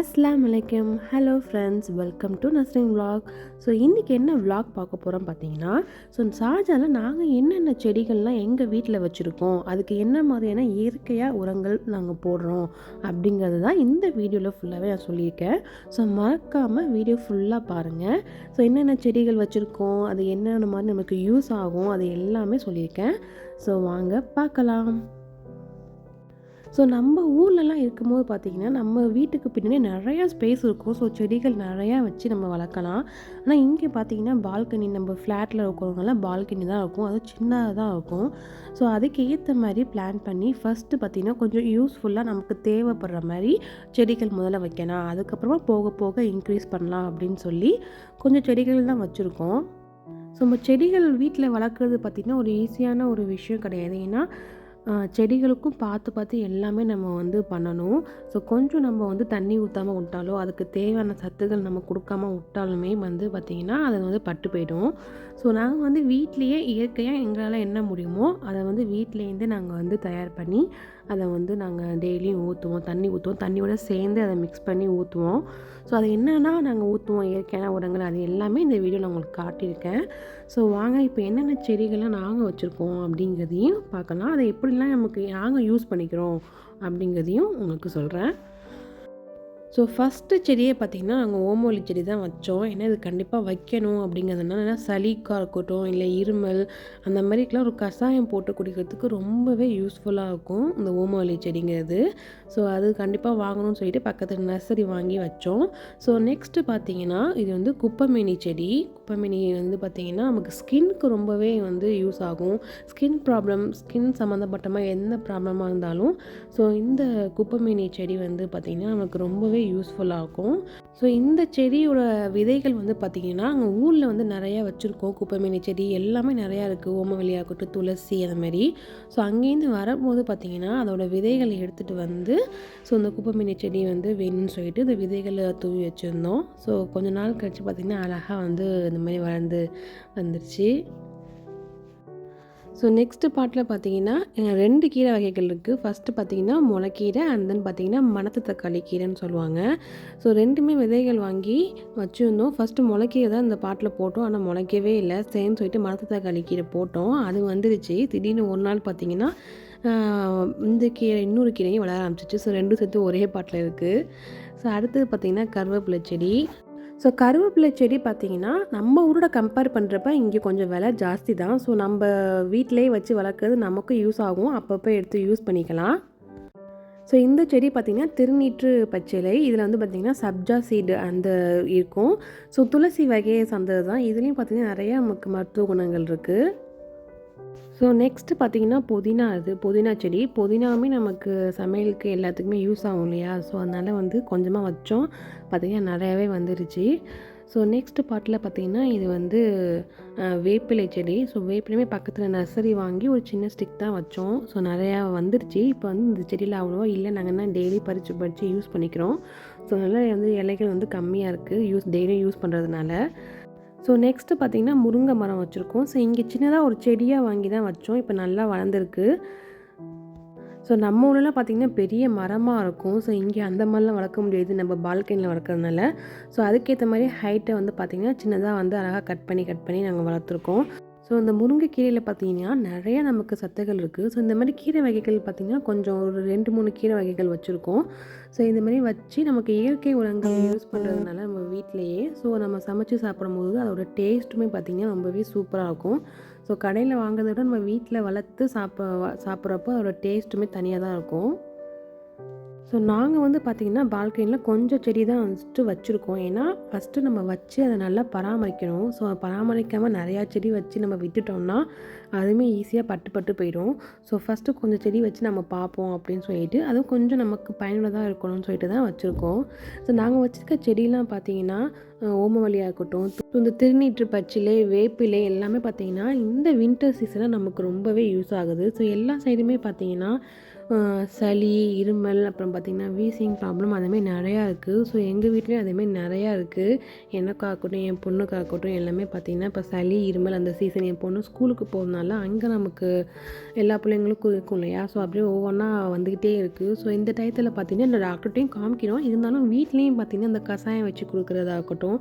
அஸ்லாம் வலைக்கம் hello friends welcome to நஸ்ரிங் vlog. ஸோ இன்றைக்கி என்ன vlog பார்க்க போகிறோம் பார்த்தீங்கன்னா ஸோ ஷார்ஜாவில் நாங்கள் என்னென்ன செடிகள்லாம் எங்கள் வீட்டில் வச்சுருக்கோம் அதுக்கு என்ன மாதிரியான இயற்கையாக உரங்கள் நாங்கள் போடுறோம் அப்படிங்கிறது தான் இந்த வீடியோவில் ஃபுல்லாகவே நான் சொல்லியிருக்கேன். ஸோ மறக்காமல் வீடியோ ஃபுல்லாக பாருங்கள் ஸோ என்னென்ன செடிகள் வச்சுருக்கோம் அது என்னென்ன மாதிரி நமக்கு யூஸ் ஆகும் அது எல்லாமே சொல்லியிருக்கேன். ஸோ வாங்க பார்க்கலாம். ஸோ நம்ம ஊர்லலாம் இருக்கும்போது பார்த்திங்கன்னா நம்ம வீட்டுக்கு பின்னாடி நிறையா ஸ்பேஸ் இருக்கும். ஸோ செடிகள் நிறையா வச்சு நம்ம வளர்க்கலாம். ஆனால் இங்கே பார்த்தீங்கன்னா பால்கனி நம்ம ஃப்ளாட்டில் இருக்கிறவங்கலாம் பால்கனி தான் இருக்கும். அது சின்னதாக தான் இருக்கும். ஸோ அதுக்கு ஏற்ற மாதிரி பிளான் பண்ணி ஃபஸ்ட்டு பார்த்திங்கன்னா கொஞ்சம் யூஸ்ஃபுல்லாக நமக்கு தேவைப்படுற மாதிரி செடிகள் முதல்ல வைக்கலாம். அதுக்கப்புறமா போக போக இன்க்ரீஸ் பண்ணலாம் அப்படின்னு சொல்லி கொஞ்சம் செடிகள் தான் வச்சுருக்கோம். ஸோ நம்ம செடிகள் வீட்டில் வளர்க்குறது பார்த்திங்கன்னா ஒரு ஈஸியான ஒரு விஷயம் கிடையாது. ஏன்னா செடிகளுக்கும் பார்த்து பார்த்து எல்லாமே நம்ம வந்து பண்ணணும். ஸோ கொஞ்சம் நம்ம வந்து தண்ணி ஊற்றாமல் விட்டாலோ அதுக்கு தேவையான சத்துக்கள் நம்ம கொடுக்காம விட்டாலுமே வந்து பார்த்திங்கன்னா அது வந்து பட்டு போயிடும். ஸோ நாங்கள் வந்து வீட்லேயே இயற்கையாக எங்களால் என்ன முடியுமோ அதை வந்து வீட்டிலேருந்து நாங்கள் வந்து தயார் பண்ணி அதை வந்து நாங்கள் டெய்லியும் ஊற்றுவோம் தண்ணி ஊற்றுவோம் தண்ணியோட சேர்ந்து அதை மிக்ஸ் பண்ணி ஊற்றுவோம் ஸோ அது என்னென்னா நாங்கள் ஊற்றுவோம் இயற்கையான உரங்கள் அது எல்லாமே இந்த வீடியோவில் உங்களுக்கு காட்டியிருக்கேன். ஸோ வாங்க இப்போ என்னென்ன செடிகள்லாம் நாங்கள் வச்சுருக்கோம் அப்படிங்கிறதையும் பார்க்கலாம். அதை எப்படிலாம் நமக்கு நாங்கள் யூஸ் பண்ணிக்கிறோம் அப்படிங்கிறதையும் உங்களுக்கு சொல்கிறேன் ஸோ ஃபஸ்ட்டு செடியை பார்த்திங்கன்னா நாங்கள் ஓமோலி செடி தான் வச்சோம். ஏன்னா இது கண்டிப்பாக வைக்கணும் அப்படிங்கிறதுனால சளிக்காக இருக்கட்டும் இல்லை இருமல் அந்த மாதிரிக்கெலாம் ஒரு கஷாயம் போட்டு குடிக்கிறதுக்கு ரொம்பவே யூஸ்ஃபுல்லாக இருக்கும் இந்த ஓமோலி செடிங்கிறது. ஸோ அது கண்டிப்பாக வாங்கணும்னு சொல்லிட்டு பக்கத்தில் நர்சரி வாங்கி வச்சோம். ஸோ நெக்ஸ்ட்டு பார்த்தீங்கன்னா இது வந்து குப்பைமேனி செடி. குப்பைமேனி வந்து பார்த்திங்கன்னா நமக்கு ஸ்கின்க்கு ரொம்பவே வந்து யூஸ் ஆகும். ஸ்கின் ப்ராப்ளம் ஸ்கின் சம்மந்தப்பட்டமாக எந்த ப்ராப்ளமாக இருந்தாலும் ஸோ இந்த குப்பைமேனி செடி வந்து பார்த்திங்கன்னா நமக்கு ரொம்பவே யூஸ்ஃபுல்லாக இருக்கும். ஸோ இந்த செடியோட விதைகள் வந்து பார்த்திங்கன்னா அங்கே ஊரில் வந்து நிறையா வச்சுருக்கோம். குப்பைமேனி செடி எல்லாமே நிறையா இருக்குது ஓமவெளியாகட்டும் துளசி அந்த மாதிரி. ஸோ அங்கேருந்து வரும்போது பார்த்திங்கன்னா அதோட விதைகளை எடுத்துகிட்டு வந்து ஸோ இந்த குப்பைமேனி செடி வந்து வேணும்னு சொல்லிட்டு இந்த விதைகளை தூவி வச்சுருந்தோம். ஸோ கொஞ்ச நாள் கழித்து பார்த்திங்கன்னா அழகாக வந்து இந்த மாதிரி வளர்ந்து வந்துருச்சு. ஸோ நெக்ஸ்ட்டு பாட்டில் பார்த்தீங்கன்னா ரெண்டு கீரை வகைகள் இருக்குது ஃபஸ்ட்டு பார்த்தீங்கன்னா முளைக்கீரை அண்ட் தென் பார்த்தீங்கன்னா மணத்து தக்காளி கீரைன்னு சொல்லுவாங்க. ஸோ ரெண்டுமே விதைகள் வாங்கி வச்சுருந்தோம். ஃபஸ்ட்டு முளைக்கீரை தான் இந்த பாட்டில் போட்டோம். ஆனால் முளைக்கவே இல்லை. சேன்னு சொல்லிட்டு மணத்து தக்காளி கீரை போட்டோம். அது வந்துருச்சு. திடீர்னு ஒரு நாள் பார்த்தீங்கன்னா இந்த கீரை இன்னொரு கீரையும் வளர ஆரம்பிச்சிச்சு. ஸோ ரெண்டும் சேர்த்து ஒரே பாட்டில் இருக்குது ஸோ அடுத்தது பார்த்திங்கன்னா கருவேப்பிலை செடி. ஸோ கருவேப்பிலை செடி பார்த்திங்கன்னா நம்ம ஊரோட கம்பேர் பண்ணுறப்ப இங்கே கொஞ்சம் விலை ஜாஸ்தி தான். ஸோ நம்ம வீட்டிலேயே வச்சு வளர்க்குறது நமக்கும் யூஸ் ஆகும். அப்பப்போ எடுத்து யூஸ் பண்ணிக்கலாம். ஸோ இந்த செடி பார்த்திங்கன்னா திருநீற்று பச்சிலை. இதில் வந்து பார்த்திங்கன்னா சப்ஜா சீடு அந்த இருக்கும். ஸோ துளசி வகையை சார்ந்தது தான் இதுலேயும் பார்த்திங்கன்னா நிறையா நமக்கு மருத்துவ குணங்கள் இருக்குது ஸோ நெக்ஸ்ட்டு பார்த்தீங்கன்னா புதினா அது. புதினா செடி. புதினாவுமே நமக்கு சமையலுக்கு எல்லாத்துக்குமே யூஸ் ஆகும் இல்லையா? ஸோ அதனால் வந்து கொஞ்சமாக வச்சோம். பார்த்திங்கன்னா நிறையாவே வந்துருச்சு. ஸோ நெக்ஸ்ட் பாட்டில் பார்த்திங்கன்னா இது வந்து வேப்பிலை செடி. ஸோ வேப்பிலையுமே பக்கத்தில் நர்சரி வாங்கி ஒரு சின்ன ஸ்டிக் தான் வச்சோம். ஸோ நிறையா வந்துருச்சு. இப்போ வந்து இந்த செடியில் அவ்வளோவா இல்லை. நாங்கள் என்ன டெய்லி பறித்து பறித்து யூஸ் பண்ணிக்கிறோம். ஸோ அதனால் வந்து இலைகள் வந்து கம்மியாக இருக்குது யூஸ் டெய்லியும் யூஸ் பண்ணுறதுனால ஸோ நெக்ஸ்ட்டு பார்த்தீங்கன்னா முருங்கை மரம் வச்சுருக்கோம். ஸோ இங்கே சின்னதாக ஒரு செடியாக வாங்கி தான் வச்சோம். இப்போ நல்லா வளர்ந்துருக்கு. ஸோ நம்ம ஊர்லலாம் பார்த்திங்கன்னா பெரிய மரமாக இருக்கும். ஸோ இங்கே அந்த மாதிரிலாம் வளர்க்க முடியாது. நம்ம பால்கனியில் வளர்க்குறதுனால. ஸோ அதுக்கேற்ற மாதிரி ஹைட்டை வந்து பார்த்திங்கன்னா சின்னதாக வந்து அழகாக கட் பண்ணி கட் பண்ணி நாங்கள் வளர்த்துருக்கோம். ஸோ இந்த முருங்கைக்கீரையில் பார்த்தீங்கன்னா நிறைய நமக்கு சத்துகள் இருக்குது ஸோ இந்த மாதிரி கீரை வகைகள் பார்த்திங்கன்னா கொஞ்சம் ஒரு ரெண்டு மூணு கீரை வகைகள் வச்சுருக்கோம். ஸோ இந்த மாதிரி வச்சு நமக்கு இயற்கை உரங்கள் யூஸ் பண்ணுறதுனால நம்ம வீட்டிலையே ஸோ நம்ம சமைச்சு சாப்பிடும்போது அதோட டேஸ்ட்டுமே பார்த்திங்கன்னா ரொம்பவே சூப்பராக இருக்கும். ஸோ கடையில் வாங்குறத விட நம்ம வீட்டில் வளர்த்து சாப்பிட சாப்பிட்றப்போ அதோட டேஸ்ட்டுமே தனியாக தான் இருக்கும். ஸோ நாங்கள் வந்து பார்த்திங்கன்னா பால்கனியில் கொஞ்சம் செடி தான் வந்துட்டு வச்சுருக்கோம். ஏன்னா ஃபஸ்ட்டு நம்ம வச்சு அதை நல்லா பராமரிக்கணும். ஸோ பராமரிக்காமல் நிறையா செடி வச்சு நம்ம விட்டுட்டோம்னா அதுவுமே ஈஸியாக பட்டு பட்டு போயிடும். ஸோ ஃபஸ்ட்டு கொஞ்சம் செடி வச்சு நம்ம பார்ப்போம் அப்படின்னு சொல்லிட்டு அதுவும் கொஞ்சம் நமக்கு பயனுள்ளதாக இருக்கணும்னு சொல்லிட்டு தான் வச்சுருக்கோம். ஸோ நாங்கள் வச்சுருக்க செடியெலாம் பார்த்தீங்கன்னா அஹ், இருக்கட்டும் இந்த திருநீற்று பச்சிலை வேப்பிலை எல்லாமே பார்த்திங்கன்னா இந்த வின்டர் சீசனில் நமக்கு ரொம்பவே யூஸ் ஆகுது. ஸோ எல்லா சைடுமே பார்த்தீங்கன்னா சளி இருமல் அப்புறம் பார்த்திங்கன்னா வீசிங் ப்ராப்ளம் அதுமாதிரி நிறையா இருக்குது ஸோ எங்கள் வீட்லேயும் அதேமாதிரி நிறையா இருக்குது எனக்காகட்டும் என் பொண்ணுக்காகட்டும் எல்லாமே பார்த்திங்கன்னா இப்போ சளி இருமல் அந்த சீசன் என் பொண்ணு ஸ்கூலுக்கு போகிறதுனால அங்கே நமக்கு எல்லா பிள்ளைங்களுக்கும் இருக்கும் இல்லையா? ஸோ அப்படியே ஒவ்வொன்றா வந்துக்கிட்டே இருக்குது ஸோ இந்த டயத்தில் பார்த்திங்கன்னா இந்த டாக்டர்கிட்டையும் காமிக்கிறோம். இருந்தாலும் வீட்லேயும் பார்த்திங்கன்னா அந்த கஷாயம் வச்சு கொடுக்குறதாகட்டும்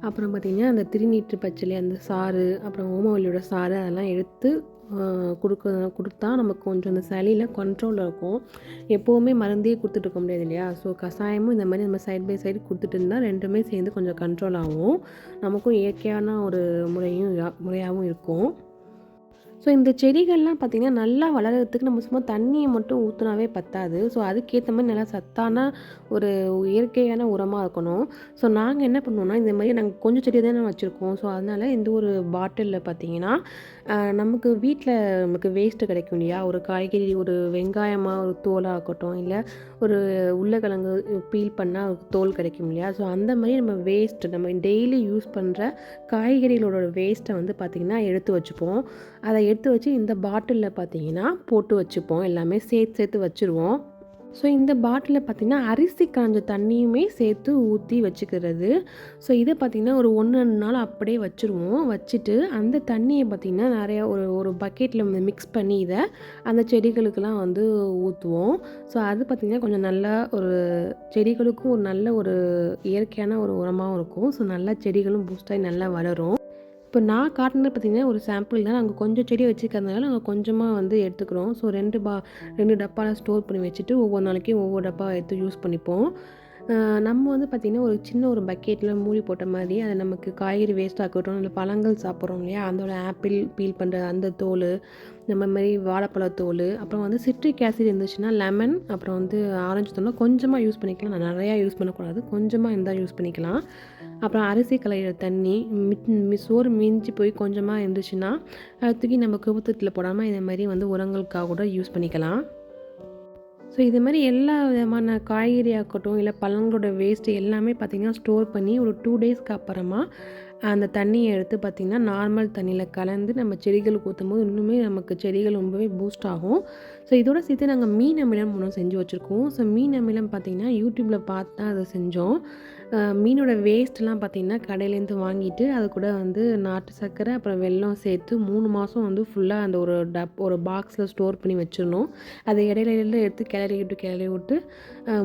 அப்புறம் பார்த்திங்கன்னா அந்த திருநீற்று பச்சளி அந்த சாறு அப்புறம் ஓமவல்லியோட சாறு அதெல்லாம் எடுத்து கொடுக்க கொடுத்தா நமக்கு கொஞ்சம் அந்த சளியில் கண்ட்ரோலில் இருக்கும். எப்போவுமே மருந்தே கொடுத்துட்டு இருக்க முடியாது இல்லையா? ஸோ கஷாயமும் இந்த மாதிரி நம்ம சைட் பை சைடு கொடுத்துட்டு இருந்தால் ரெண்டுமே சேர்ந்து கொஞ்சம் கண்ட்ரோல் ஆகும். நமக்கும் இயற்கையான ஒரு முறையும் முறையாகவும் இருக்கும். ஸோ இந்த செடிகள்லாம் பார்த்திங்கன்னா நல்லா வளர்கிறதுக்கு நம்ம சும்மா தண்ணியை மட்டும் ஊற்றுனாவே பத்தாது. ஸோ அதுக்கேற்ற மாதிரி நல்லா சத்தான ஒரு இயற்கையான உரமாக இருக்கணும். ஸோ நாங்கள் என்ன பண்ணுவோம்னா இந்த மாதிரி நாங்கள் கொஞ்சம் செடி தானே வச்சுருக்கோம். ஸோ அதனால் இந்த ஒரு பாட்டிலில் பார்த்தீங்கன்னா நமக்கு வீட்டில் நமக்கு வேஸ்ட்டு கிடைக்கும் இல்லையா? ஒரு காய்கறி ஒரு வெங்காயமாக ஒரு தோலாக இருக்கட்டும் இல்லை ஒரு உருளைக்கிழங்கு பீல் பண்ணால் ஒரு தோல் கிடைக்கும் இல்லையா? ஸோ அந்த மாதிரி நம்ம வேஸ்ட் நம்ம டெய்லி யூஸ் பண்ணுற காய்கறிகளோட வேஸ்ட்டை வந்து பார்த்திங்கன்னா எடுத்து வச்சுப்போம். அதை எடுத்து வச்சு இந்த பாட்டிலில் பார்த்தீங்கன்னா போட்டு வச்சுப்போம். எல்லாமே சேர்த்து சேர்த்து வச்சுருவோம். ஸோ இந்த பாட்டிலில் பார்த்திங்கன்னா அரிசி காஞ்ச தண்ணியுமே சேர்த்து ஊற்றி வச்சுக்கிறது. ஸோ இதை பார்த்திங்கன்னா ஒரு ஒன்று ரெண்டு நாள் அப்படியே வச்சுருவோம். வச்சுட்டு அந்த தண்ணியை பார்த்திங்கன்னா நிறையா ஒரு ஒரு பக்கெட்டில் மிக்ஸ் பண்ணி இதை அந்த செடிகளுக்கெல்லாம் வந்து ஊற்றுவோம் ஸோ அது பார்த்திங்கன்னா கொஞ்சம் நல்லா ஒரு செடிகளுக்கும் ஒரு நல்ல ஒரு இயற்கையான ஒரு உரமாகவும் இருக்கும். ஸோ நல்லா செடிகளும் பூஸ்டாகி நல்லா வளரும். இப்போ நான் காட்டினது பார்த்திங்கன்னா ஒரு சாம்பிள் தான். நாங்கள் கொஞ்சம் செடி வச்சுக்கிறதுனால நாங்கள் கொஞ்சமாக வந்து எடுத்துக்கிறோம். ஸோ ரெண்டு பா ரெண்டு டப்பாவில் ஸ்டோர் பண்ணி வச்சுட்டு ஒவ்வொரு நாளைக்கும் ஒவ்வொரு டப்பா எடுத்து யூஸ் பண்ணிப்போம். நம்ம வந்து பார்த்திங்கன்னா ஒரு சின்ன ஒரு பக்கெட்டில் மூடி போட்ட மாதிரி அதை நமக்கு காய்கறி வேஸ்ட் ஆக்கட்டும் இல்லை பழங்கள் சாப்பிட்றோம் இல்லையா? அதோட ஆப்பிள் பீல் பண்ணுற அந்த தோல் நம்ம மாதிரி வாழைப்பழ தோல் அப்புறம் வந்து சிட்ரிக் ஆசிட் இருந்துச்சுன்னா லெமன் அப்புறம் வந்து ஆரஞ்சு தோல் கொஞ்சமாக யூஸ் பண்ணிக்கலாம். நான் நிறையா யூஸ் பண்ணக்கூடாது. கொஞ்சமாக இருந்தால் யூஸ் பண்ணிக்கலாம். அப்புறம் அரிசி கலையிற தண்ணி மிட் மி- சோறு மிஞ்சி போய் கொஞ்சமாக இருந்துச்சுன்னா அதை தூக்கி நம்ம குபத்தத்தில் போடாமல் இதை மாதிரி வந்து உரங்களுக்காக கூட யூஸ் பண்ணிக்கலாம். ஸோ இது மாதிரி எல்லா விதமான காய்கறி ஆகட்டும் இல்லை பழங்களோட வேஸ்ட்டு எல்லாமே பார்த்திங்கன்னா ஸ்டோர் பண்ணி ஒரு டூ டேஸ்க்கு அப்புறமா அந்த தண்ணியை எடுத்து பார்த்திங்கன்னா நார்மல் தண்ணியில் கலந்து நம்ம செடிகளுக்கு ஊற்றும் போது இன்னுமே நமக்கு செடிகள் ரொம்பவே பூஸ்ட் ஆகும். ஸோ இதோட சேர்த்து நாங்கள் மீன் அமிலம் ஒன்று செஞ்சு வச்சுருக்கோம். ஸோ மீன் அமிலம் பார்த்திங்கன்னா யூடியூப்பில் பார்த்து தான் அதை செஞ்சோம். மீனோட வேஸ்ட்லாம் பார்த்திங்கன்னா கடையிலேருந்து வாங்கிட்டு அது கூட வந்து நாட்டு சர்க்கரை அப்புறம் வெல்லம் சேர்த்து மூணு மாதம் வந்து ஃபுல்லாக அந்த ஒரு டப் ஒரு பாக்ஸில் ஸ்டோர் பண்ணி வச்சிடணும். அதை இடையில இடையில எடுத்து கிளறி விட்டு கிளறி விட்டு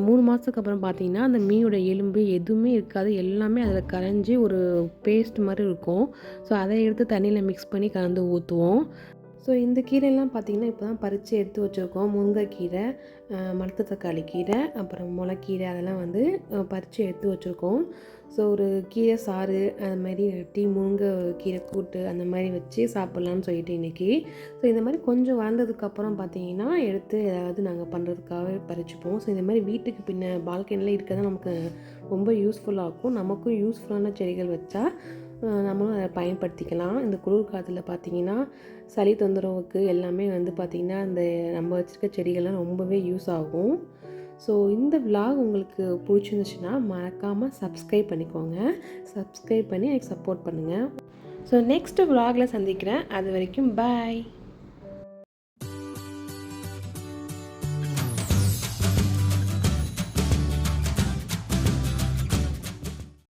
மூணு மாதத்துக்கு அப்புறம் பார்த்திங்கன்னா அந்த மீனோட எலும்பு எதுவுமே இருக்காது. எல்லாமே அதில் கரைஞ்சி ஒரு பேஸ்ட் மாதிரி இருக்கும். ஸோ அதை எடுத்து தண்ணியில் மிக்ஸ் பண்ணி கலந்து ஊற்றுவோம் ஸோ இந்த கீரையெல்லாம் பார்த்திங்கன்னா இப்போ தான் பறித்து எடுத்து வச்சுருக்கோம். முருங்கைக்கீரை அஹ் தக்காளி கீரை அப்புறம் முளைக்கீரை அதெல்லாம் வந்து பறித்து எடுத்து வச்சுருக்கோம். ஸோ ஒரு கீரை சாறு அது மாதிரி வெட்டி முருங்கை கீரை கூட்டு அந்த மாதிரி வச்சு சாப்பிட்லான்னு சொல்லிட்டு இன்றைக்கி ஸோ இந்த மாதிரி கொஞ்சம் வளர்ந்ததுக்கப்புறம் பார்த்தீங்கன்னா எடுத்து ஏதாவது நாங்கள் பண்ணுறதுக்காக பறிச்சுப்போம். ஸோ இந்த மாதிரி வீட்டுக்கு பின்ன பால்கனியில் இருக்கிறது நமக்கு ரொம்ப யூஸ்ஃபுல்லாக இருக்கும். நமக்கும் யூஸ்ஃபுல்லான செடிகள் வச்சா நம்மளும் அதை பயன்படுத்திக்கலாம். இந்த குளிர் காலத்தில் பார்த்தீங்கன்னா சளி தொந்தரவுக்கு எல்லாமே வந்து பார்த்திங்கன்னா அந்த நம்ம வச்சுருக்க செடிகள்லாம் ரொம்பவே யூஸ் ஆகும். ஸோ இந்த விலாக் உங்களுக்கு பிடிச்சிருந்துச்சுன்னா மறக்காமல் சப்ஸ்கிரைப் பண்ணிக்கோங்க. சப்ஸ்கிரைப் பண்ணி எனக்கு சப்போர்ட் பண்ணுங்கள் ஸோ நெக்ஸ்ட் விலாகில் சந்திக்கிறேன். அது வரைக்கும் பாய்